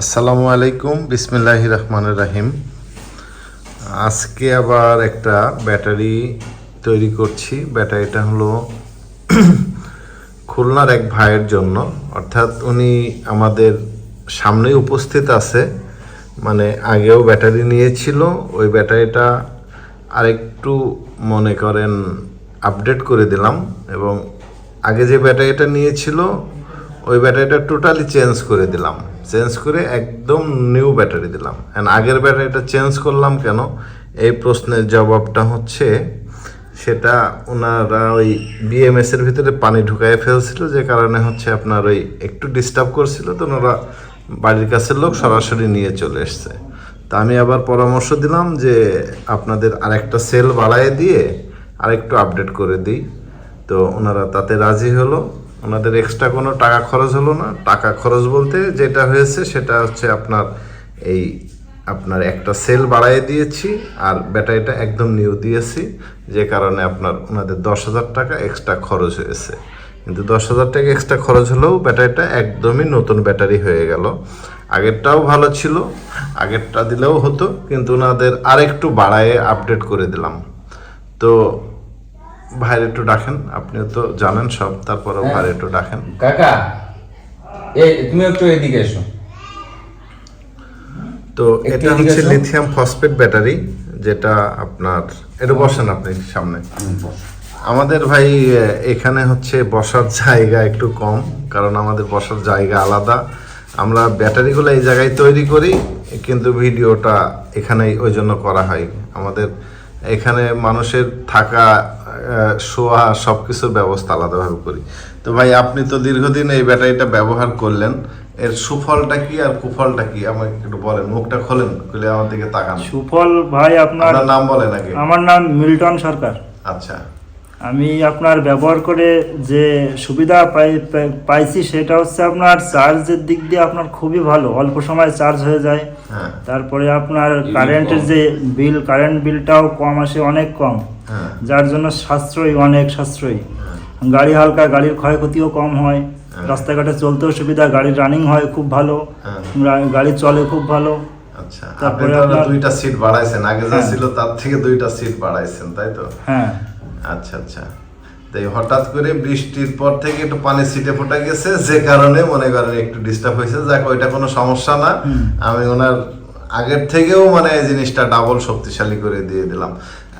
আসসালামু আলাইকুম বিসমিল্লাহ রহমান রাহিম। আজকে আবার একটা ব্যাটারি তৈরি করছি। ব্যাটারিটা হলো খুলনার এক ভাইয়ের জন্য। অর্থাৎ উনি আমাদের সামনেই উপস্থিত আছে। মানে আগেও ব্যাটারি নিয়েছিল। ওই ব্যাটারিটা আরেকটু মনে করেন আপডেট করে দিলাম এবং আগে যে ব্যাটারিটা নিয়েছিল, ওই ব্যাটারিটা টোটালি চেঞ্জ করে দিলাম। চেঞ্জ করে একদম নিউ ব্যাটারি দিলাম। অ্যান্ড আগের ব্যাটারিটা চেঞ্জ করলাম কেন? এই প্রশ্নের জবাবটা হচ্ছে, সেটা ওনারা ওই বিএমএস এর ভিতরে পানি ঢুকায় ফেলছিল, যে কারণে হচ্ছে আপনার ওই একটু ডিস্টার্ব করছিল, তো ওনারা বাড়ির কাছের লোক সরাসরি নিয়ে চলে এসছে। তা আমি আবার পরামর্শ দিলাম যে আপনাদের আরেকটা সেল বাড়ায় দিয়ে আরেকটু আপডেট করে দিই। তো ওনারা তাতে রাজি হলো। ওনাদের এক্সট্রা কোনো টাকা খরচ হলো না। টাকা খরচ বলতে যেটা হয়েছে সেটা হচ্ছে আপনার এই আপনার একটা সেল বাড়াই দিয়েছি আর ব্যাটারিটা একদম নিউ দিয়েছি, যে কারণে আপনার ওনাদের দশ হাজার টাকা এক্সট্রা খরচ হয়েছে। কিন্তু দশ হাজার টাকা এক্সট্রা খরচ হলেও ব্যাটারিটা একদমই নতুন ব্যাটারি হয়ে গেল। আগেরটাও ভালো ছিল, আগেরটা দিলেও হতো, কিন্তু ওনাদের আরেকটু বাড়ায় আপডেট করে দিলাম। তো ভাইয়ের একটু ডাকেন আপনিও তো জানেন সব তারপরেও ভাইয়ের একটু ডাকেন। কাকা এই তুমি একটু এদিকে এসো। তো এটা হচ্ছে। লিথিয়াম ফসফেট ব্যাটারি যেটা আপনার এটা বসেন আপনি সামনে। আমাদের ভাই এখানে হচ্ছে বসার জায়গা একটু কম কারণ আমাদের বসার জায়গা আলাদা। আমরা ব্যাটারিগুলো এই জায়গায় তৈরি করি কিন্তু ভিডিওটা এখানেই ওই জন্য করা হয়। আমাদের এখানে মানুষের থাকা শোয়া সব কিছুর ব্যবস্থা আলাদাভাবে করি। তো ভাই আপনি তো দীর্ঘদিন এই ব্যাটারিটা ব্যবহার করলেন। এর সুফলটা কি আর কুফলটা কি? আমাকে একটু বলেন মুখটা খোলেন খুলে আমার দিকে তাকান। সুফল ভাই আপনার নাম বলেন আগে। আমার নাম মিল্টন সরকার। আচ্ছা। আমি আপনার ব্যবহার করে যে সুবিধা পাই পাই- পাইছি সেটা হচ্ছে আপনার চার্জের দিক দিয়ে আপনার খুবই ভালো। অল্প সময় চার্জ হয়ে যায়। হ্যাঁ। তারপরে আপনার কারেন্টের যে বিল কারেন্ট বিলটাও কম আসে অনেক কম। হ্যাঁ। যার জন্য সাশ্রয়ী অনেক সাশ্রয়ী। গাড়ি হালকা গাড়ির ক্ষয়ক্ষতিও কম হয়। রাস্তাঘাটে চলতেও সুবিধা গাড়ির রানিং হয় খুব ভালো। হ্যাঁ। গাড়ি চলে খুব ভালো। আচ্ছা তারপরে আপনার- দুইটা সিট বাড়াইছেন। আগে যা হ্যাঁ। ছিল তার থেকে দুইটা সিট বাড়াইছেন তাই তো? হ্যাঁ। আচ্ছা আচ্ছা। তাই হঠাৎ করে বৃষ্টির পর থেকে একটু পানি ছিটে ফোটা গেছে যে কারণে মনে করেন একটু ডিস্টার্ব হয়েছে। যাক ওইটা কোনো সমস্যা না। আমি ওনার আগের থেকেও মানে এই জিনিসটা ডাবল শক্তিশালী করে দিয়ে দিলাম।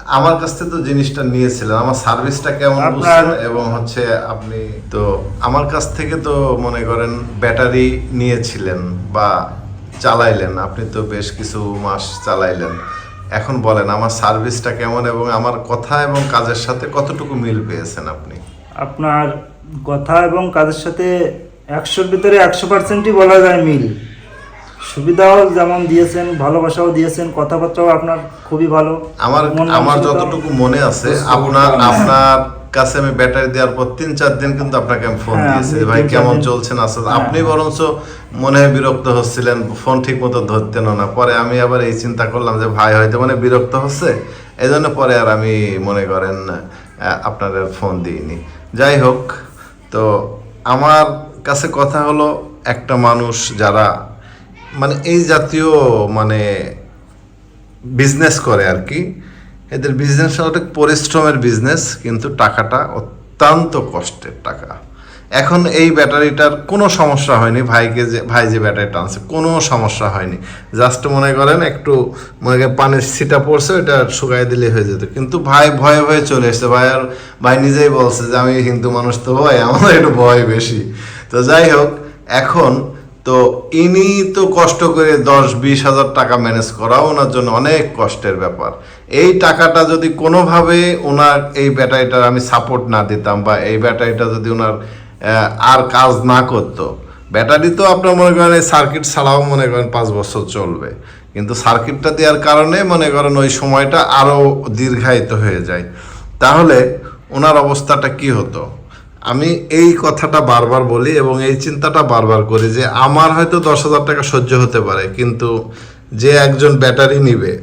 আমার কাছ থেকে তো জিনিসটা নিয়েছিলেন। আমার সার্ভিসটা কেমন বুঝছেন? এবং হচ্ছে আপনি তো আমার কাছ থেকে তো মনে করেন ব্যাটারি নিয়েছিলেন বা চালাইলেন। আপনি তো বেশ কিছু মাস চালাইলেন। এখন বলেন আমার সার্ভিসটা কেমন এবং আমার কথা এবং কাজের সাথে কতটুকু মিল পেয়েছেন আপনি? আপনার কথা এবং কাজের সাথে একশোর ভিতরে একশো পার্সেন্টই বলা যায় মিল। সুবিধাও যেমন দিয়েছেন ভালোবাসাও দিয়েছেন কথাবার্তাও আপনার খুবই ভালো। আমার আমার যতটুকু মনে আছে আপনার আপনার কাছে আমি ব্যাটারি দেওয়ার পর তিন চার দিন কিন্তু আপনাকে আমি ফোন হ্যাঁ, দিয়েছি ভাই কেমন দিন- চলছে না হ্যাঁ। আপনি বরঞ্চ মনে হয় বিরক্ত হচ্ছিলেন ফোন ঠিক মতো ধরতেন না। পরে আমি আবার এই চিন্তা করলাম যে ভাই হয়তো মানে বিরক্ত হচ্ছে এই জন্য পরে আর আমি মনে করেন আপনার ফোন দিইনি। যাই হোক তো আমার কাছে কথা হলো একটা মানুষ যারা মানে এই জাতীয় মানে বিজনেস করে আর কি এদের বিজনেস অনেক পরিশ্রমের বিজনেস কিন্তু টাকাটা অত্যন্ত কষ্টের টাকা। এখন এই ব্যাটারিটার কোনো সমস্যা হয়নি, ভাইকে যে, ভাই যে ব্যাটারিটা আনছে কোনো সমস্যা হয়নি। জাস্ট মনে করেন একটু, মনে করেন পানির ছিটা পড়ছে ওটা শুকাই দিলে হয়ে যেত। কিন্তু ভাই ভয়ে ভয়ে চলে এসছে। ভাই আর, ভাই নিজেই বলছে যে, আমি হিন্দু মানুষ তো ভয় আমার একটু ভয় বেশি। তো যাই হোক, এখন তো ইনি তো কষ্ট করে দশ, বিশ হাজার টাকা ম্যানেজ করা ওনার জন্য অনেক কষ্টের ব্যাপার। এই টাকাটা যদি কোনোভাবে ওনার এই ব্যাটারিটার আমি সাপোর্ট না দিতাম বা এই ব্যাটারিটা যদি ওনার আর কাজ না করতো। ব্যাটারি তো আপনার মনে করেন এই সার্কিট ছাড়াও মনে করেন পাঁচ বছর চলবে। কিন্তু সার্কিটটা দেওয়ার কারণে মনে করেন ওই সময়টা আরও দীর্ঘায়িত হয়ে যায়। তাহলে ওনার অবস্থাটা কি হতো? আমি এই কথাটা বারবার বলি এবং এই চিন্তাটা বারবার করি যে আমার হয়তো দশ হাজার টাকা সহ্য হতে পারে, কিন্তু যে একজন ব্যাটারি নিবে,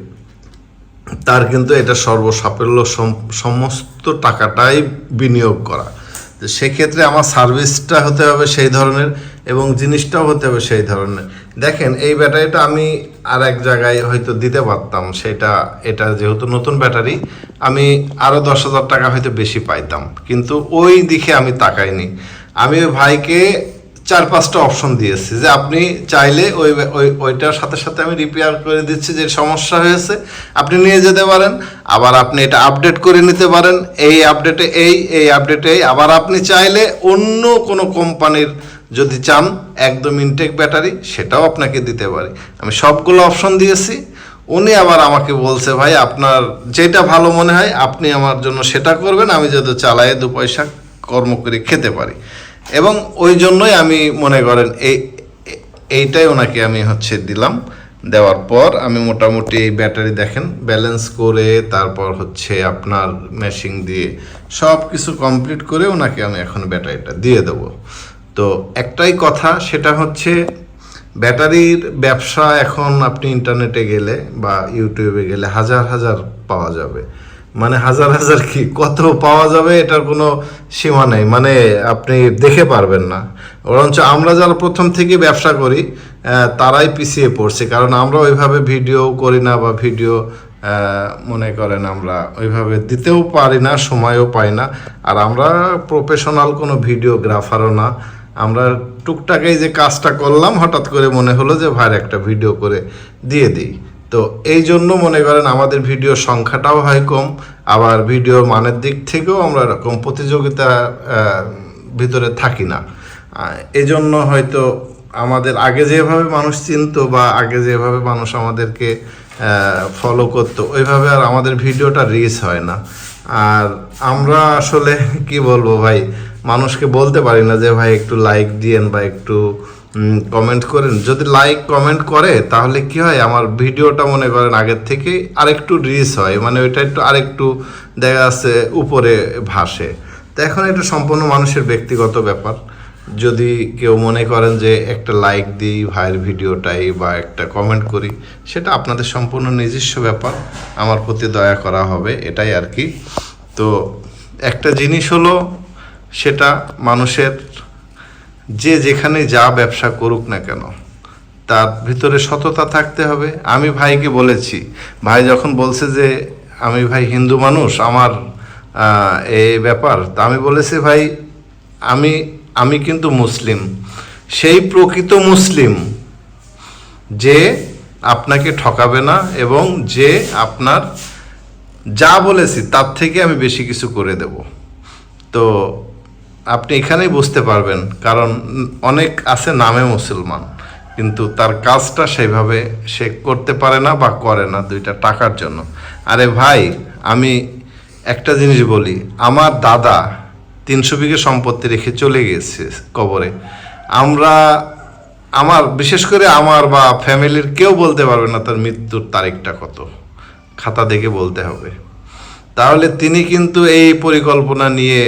তার কিন্তু এটা সর্বসাফল্য সম- সমস্ত টাকাটাই বিনিয়োগ করা। সেক্ষেত্রে আমার সার্ভিসটা হতে হবে সেই ধরনের এবং জিনিসটাও হতে হবে সেই ধরনের। দেখেন, এই ব্যাটারিটা আমি আর এক জায়গায় হয়তো দিতে পারতাম। সেটা, এটা যেহেতু নতুন ব্যাটারি, আমি আরও দশ হাজার টাকা হয়তো বেশি পাইতাম। কিন্তু ওই দিকে আমি তাকাইনি। আমি ওই ভাইকে চার পাঁচটা অপশন দিয়েছি যে আপনি চাইলে ওই ওই, ওইটার সাথে সাথে আমি রিপেয়ার করে দিচ্ছি যে সমস্যা হয়েছে। আপনি নিয়ে যেতে পারেন, আবার আপনি এটা আপডেট করে নিতে পারেন। এই আপডেটে এই এই আপডেটে এই। আবার আপনি চাইলে অন্য কোনো কোম্পানির যদি চান একদম ইনটেক ব্যাটারি সেটাও আপনাকে দিতে পারি। আমি সবগুলো অপশন দিয়েছি। উনি আবার আমাকে বলছে, ভাই, আপনার যেটা ভালো মনে হয়, আপনি আমার জন্য সেটা করবেন। আমি যাতে চালায়ে দু পয়সা কর্ম করে খেতে পারি। এবং ওই জন্যই আমি মনে করেন এই এইটাই ওনাকে আমি হচ্ছে দিলাম। দেওয়ার পর আমি মোটামুটি এই ব্যাটারি দেখেন ব্যালেন্স করে তারপর হচ্ছে আপনার মেশিং দিয়ে সব কিছু কমপ্লিট করে ওনাকে আমি এখন ব্যাটারিটা দিয়ে দেবো। তো একটাই কথা, সেটা হচ্ছে ব্যাটারির ব্যবসা এখন আপনি ইন্টারনেটে গেলে বা ইউটিউবে গেলে হাজার হাজার পাওয়া যাবে। মানে হাজার হাজার কি? কত পাওয়া যাবে এটার কোনো সীমা নেই। মানে আপনি দেখে পারবেন না। বরঞ্চ আমরা যারা প্রথম থেকে ব্যবসা করি তারাই পিছিয়ে পড়ছে। কারণ আমরা ওইভাবে ভিডিও করি না বা ভিডিও মনে করেন আমরা ওইভাবে দিতেও পারি না, সময়ও পাই না। আর আমরা প্রফেশনাল কোনো ভিডিওগ্রাফারও না। আমরা টুকটাক যে কাজটা করলাম হঠাৎ করে মনে হলো যে ভাইয়ের একটা ভিডিও করে দিয়ে দিই। তো এই জন্য মনে করেন আমাদের ভিডিও সংখ্যাটাও হয় কম আবার ভিডিওর মানের দিক থেকেও আমরা এরকম প্রতিযোগিতা ভিতরে থাকি না। আহ, এই জন্য হয়তো আমাদের আগে যেভাবে মানুষ চিনতো বা আগে যেভাবে মানুষ আমাদেরকে ফলো করতো ওইভাবে আর আমাদের ভিডিওটা রিচ হয় না। আর আমরা আসলে কি বলব ভাই মানুষকে বলতে পারি না যে, ভাই, একটু লাইক দিয়েন বা একটু কমেন্ট করেন। যদি লাইক কমেন্ট করে, তাহলে কি হয়? আমার ভিডিওটা মনে করেন আগের থেকে আরেকটু রিচ হয়। মানে ওইটা একটু আরেকটু দেখা যাচ্ছে উপরে ভাসে। তো এখন এটা সম্পূর্ণ মানুষের ব্যক্তিগত ব্যাপার। যদি কেউ মনে করেন যে, একটা লাইক দিই ভাইয়ের ভিডিওটাই বা একটা কমেন্ট করি, সেটা আপনাদের সম্পূর্ণ নিজস্ব ব্যাপার। আমার প্রতি দয়া করা হবে, এটাই আর কি। তো একটা জিনিস হলো সেটা মানুষের যে যেখানে যা ব্যবসা করুক না কেন, তার ভিতরে সততা থাকতে হবে। আমি ভাইকে বলেছি, ভাই যখন বলছে যে আমি ভাই হিন্দু মানুষ, আমার এই ব্যাপার, তা আমি বলেছি, ভাই, আমি আমি কিন্তু মুসলিম। সেই প্রকৃত মুসলিম যে আপনাকে ঠকাবে না এবং যে আপনার যা বলেছি, তার থেকে আমি বেশি কিছু করে দেব। তো আপনি এখানেই বুঝতে পারবেন, কারণ অনেক আছে নামে মুসলমান, কিন্তু তার কাজটা সেইভাবে সে করতে পারে না বা করে না দুইটা টাকার জন্য। আরে ভাই, আমি একটা জিনিস বলি, আমার দাদা তিনশো বিঘে সম্পত্তি রেখে চলে গেছে কবরে। আমরা, আমার, বিশেষ করে আমার বা ফ্যামিলির কেউ বলতে পারবে না তার মৃত্যুর তারিখটা কত। খাতা দেখে বলতে হবে। তাহলে তিনি কিন্তু এই পরিকল্পনা নিয়ে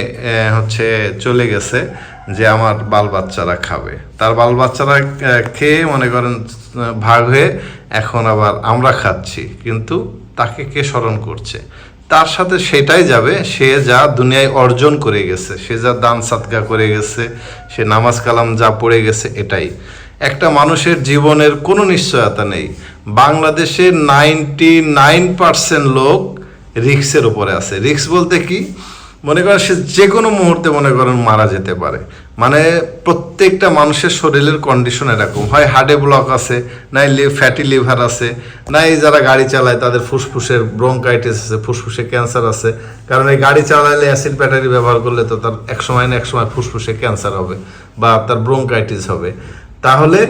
হচ্ছে চলে গেছে যে আমার বাল বাচ্চারা খাবে। তার বাল বাচ্চারা খেয়ে মনে করেন, ভাগ হয়ে এখন আবার আমরা খাচ্ছি, কিন্তু তাকে কে স্মরণ করছে? তার সাথে সেটাই যাবে, সে যা দুনিয়ায় অর্জন করে গেছে, সে যা দান সাতগা করে গেছে, সে নামাজ কালাম যা পড়ে গেছে, এটাই। একটা মানুষের জীবনের কোনো নিশ্চয়তা নেই। বাংলাদেশে নাইনটি নাইন পার্সেন্ট লোক রিক্সের ওপরে আছে। রিক্স বলতে কি? মনে করেন সে যে কোনো মুহূর্তে মনে করেন মারা যেতে পারে। মানে প্রত্যেকটা মানুষের শরীরের কন্ডিশন এরকম। হয় হার্টে ব্লক আছে, নাই ফ্যাটি লিভার আছে, নাই যারা গাড়ি চালায় তাদের ফুসফুসের ব্রঙ্কাইটিস আছে, ফুসফুসে ক্যান্সার আছে। কারণ এই গাড়ি চালালে অ্যাসিড ব্যাটারি ব্যবহার করলে তো তার এক সময় না এক সময় ফুসফুসে ক্যান্সার হবে বা তার ব্রঙ্কাইটিস হবে। তাহলে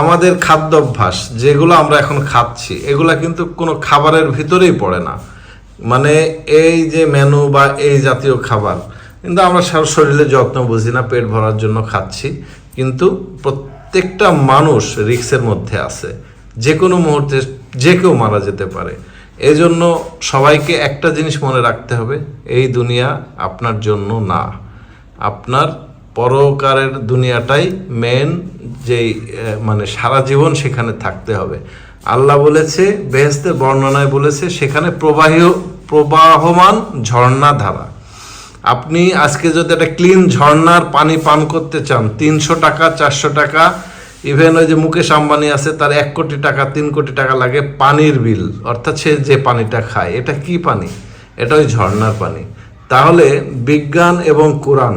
আমাদের খাদ্যাভ্যাস যেগুলো আমরা এখন খাচ্ছি, এগুলো কিন্তু কোনো খাবারের ভিতরেই পড়ে না। মানে এই যে মেনু বা এই জাতীয় খাবার, কিন্তু আমরা সারা শরীরে যত্ন বুঝি না, পেট ভরার জন্য খাচ্ছি, কিন্তু প্রত্যেকটা মানুষ রিক্সের মধ্যে আছে। যে কোনো মুহূর্তে যে কেউ মারা যেতে পারে। এই জন্য সবাইকে একটা জিনিস মনে রাখতে হবে, এই দুনিয়া আপনার জন্য না। আপনার পরকারের দুনিয়াটাই মেন যেই মানে সারা জীবন সেখানে থাকতে হবে। আল্লাহ বলেছে বেহেস্তের বর্ণনায় বলেছে, সেখানে প্রবাহী প্রবাহমান ঝর্ণা ধারা। আপনি আজকে যদি একটা ক্লিন ঝর্ণার পানি পান করতে চান, তিনশো টাকা, চারশো টাকা ইভেন ওই যে মুকেশ আম্বানি আছে, তার এক কোটি টাকা, তিন কোটি টাকা লাগে পানির বিল, অর্থাৎ সে যে পানিটা খায়, এটা কি পানি? এটা ওই ঝর্ণার পানি। তাহলে বিজ্ঞান এবং কোরআন,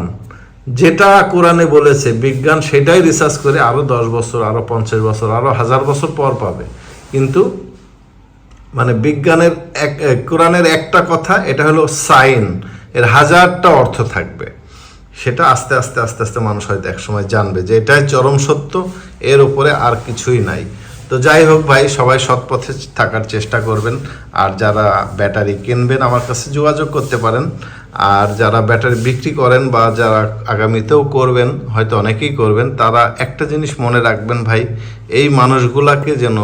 যেটা কোরআনে বলেছে, বিজ্ঞান সেটাই রিসার্চ করে আরও দশ বছর আরও পঞ্চাশ বছর আরও হাজার বছর পর পাবে। কিন্তু মানে বিজ্ঞানের এক কোরআনের একটা কথা, এটা হলো সাইন। এর হাজারটা অর্থ থাকবে। সেটা আস্তে আস্তে আস্তে আস্তে মানুষ হয়তো একসময় জানবে যে এটাই চরম সত্য, এর উপরে আর কিছুই নাই। তো যাই হোক ভাই, সবাই সৎ পথে থাকার চেষ্টা করবেন। আর যারা ব্যাটারি কিনবেন আমার কাছে যোগাযোগ করতে পারেন। আর যারা ব্যাটারি বিক্রি করেন বা যারা আগামীতেও করবেন, হয়তো অনেকেই করবেন, তারা একটা জিনিস মনে রাখবেন ভাই, এই মানুষগুলাকে যেন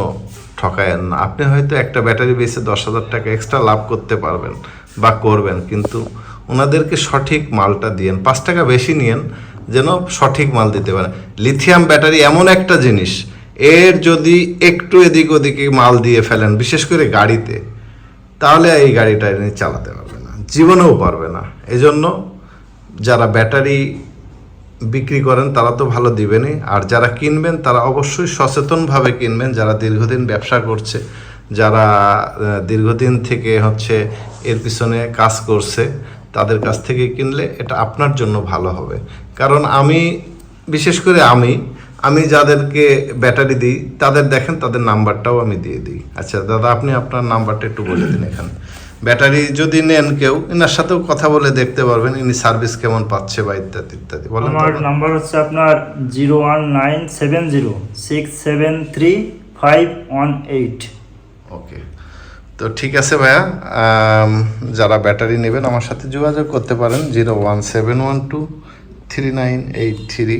ঠকায়েন না। আপনি হয়তো একটা ব্যাটারি বেসে দশ হাজার টাকা এক্সট্রা লাভ করতে পারবেন বা করবেন, কিন্তু ওনাদেরকে সঠিক মালটা দিয়েন, পাঁচ টাকা বেশি নিয়েন যেন সঠিক মাল দিতে পারেন। লিথিয়াম ব্যাটারি এমন একটা জিনিস, এর যদি একটু এদিক ওদিকে মাল দিয়ে ফেলেন, বিশেষ করে গাড়িতে, তাহলে এই গাড়িটা চালাতে পারবে না, জীবনেও পারবে না। এজন্য যারা ব্যাটারি বিক্রি করেন, তারা তো ভালো দিবেনই। আর যারা কিনবেন, তারা অবশ্যই সচেতনভাবে কিনবেন। যারা দীর্ঘদিন ব্যবসা করছে, যারা দীর্ঘদিন থেকে হচ্ছে এর পিছনে কাজ করছে, তাদের কাছ থেকে কিনলে এটা আপনার জন্য ভালো হবে। কারণ আমি, বিশেষ করে আমি আমি যাদেরকে ব্যাটারি দিই, তাদের দেখেন, তাদের নাম্বারটাও আমি দিয়ে দিই। আচ্ছা দাদা, আপনি আপনার নাম্বারটা একটু বলে দিন এখানে। ব্যাটারি যদি নেন কেউ এনার সাথেও কথা বলে দেখতে পারবেন ইনি সার্ভিস কেমন পাচ্ছে বা ইত্যাদি ইত্যাদি। বলেন আমার। নাম্বার হচ্ছে আপনার zero one nine seven zero six seven three five one eight okay. তো ঠিক আছে ভাইয়া যারা ব্যাটারি নেবেন আমার সাথে যোগাযোগ করতে পারেন zero one seven one two three nine eight three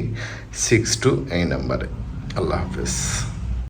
six two এই নাম্বারে। আল্লাহ হাফেজ।